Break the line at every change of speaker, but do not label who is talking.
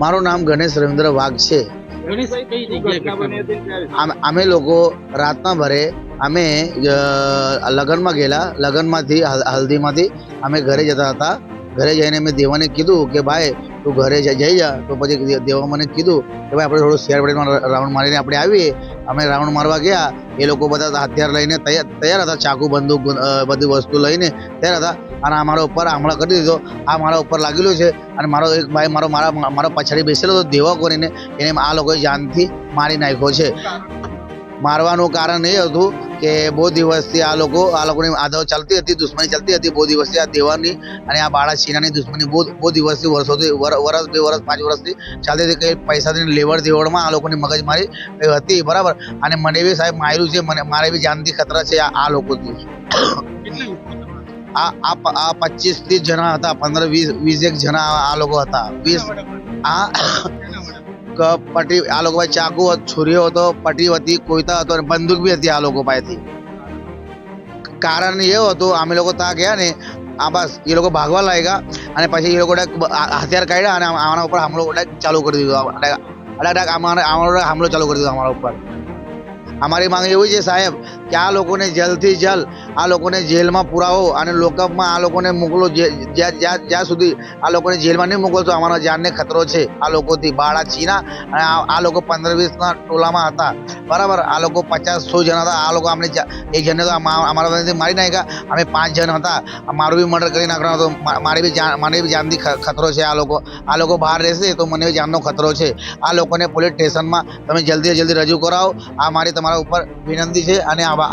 મારું નામ? ગણેશ રવિન્દ્ર વાઘ છે. અમે લોકો રાતના ભરે અમે લગ્નમાં ગયેલા. લગ્નમાંથી હલ્દીમાંથી અમે ઘરે જતા હતા. ઘરે જઈને મેં દેવાને કીધું કે ભાઈ, તું ઘરે જઈ જા. તો પછી દેવા મને કીધું કે ભાઈ, આપણે થોડું શેર પડીમાં રાઉન્ડ મારીને આપણે આવીએ. અમે રાઉન્ડ મારવા ગયા. એ લોકો બધા હથિયાર લઈને તૈયાર હતા. ચાકુ, બંદૂક બધી વસ્તુ લઈને તૈયાર હતા. અને આ મારા ઉપર હમણાં કરી દીધો. આ મારા ઉપર લાગેલો છે. અને મારો એક ભાઈ મારો, મારા, મારો પછાડી બેસેલો હતો. દેવા કરીને એને આ લોકોએ જાનથી મારી નાખ્યો છે. મારવાનું કારણ એ હતું કે બહુ દિવસથી આ લોકો આ લોકોની આદત ચાલતી હતી દુશ્મની ચાલતી હતી બહુ દિવસથી આ દેવાની અને આ બાળા શીનાની દુશ્મની બહુ બહુ દિવસથી વર્ષોથી વર- વરસ બે વર્ષ પાંચ વર્ષથી ચાલતી હતી કે પૈસાથી લેવડ દેવડમાં આ લોકોની મગજમારી હતી બરાબર? અને મને બી સાહેબ માર્યું છે મને મારે બી જાનથી ખતરા છે આ લોકોથી? આ આ પચીસ ત્રીસ જણા હતા પંદર વીસ વીસ એક જણા આ- લોકો હતા. વીસ આ પટી આ લોકો પાસે ચાકુ છુરીઓ હતો પટી હતી કોઈતા હતો અને બંદૂક બી હતી આ લોકો પાસેથી. કારણ એવું હતું, અમે લોકો ત્યાં ગયા ને, આ બસ, એ લોકો ભાગવા લાગ્યા અને પછી એ લોકો હથિયાર કાઢ્યા અને આના ઉપર હુમલો ચાલુ કરી દીધો. અમારા હુમલો ચાલુ કરી દીધો અમારા ઉપર. અમારી માંગ એવી છે સાહેબ કે આ લોકોને જલ્દથી જલ્દ આ લોકોને જેલમાં પુરાવો અને લોકઅપમાં આ લોકોને મોકલો જ્યાં સુધી આ લોકોને જેલમાં નહીં મોકલશો અમારા જાનને ખતરો છે આ લોકોથી. બાળા ચીના અને આ લોકો પંદર વીસના ટોલામાં હતા. બરાબર? આ લોકો પચાસ સો જણ હતા. આ લોકો અમને એક જણને તો અમા- અમારા પાસેથી મારી નાખ્યા. અમે પાંચ જણ હતા. મારું બી મર્ડર કરી નાખવાનો હતો. મારી બી જાન મને બી જાનથી ખતરો છે આ લોકો. આ લોકો બહાર રહેશે તો મને બી જાનનો ખતરો છે. આ લોકોને પોલીસ સ્ટેશનમાં તમે જલ્દી જલ્દી રજૂ કરાવો. આ મારી તમારા ઉપર વિનંતી છે અને આવા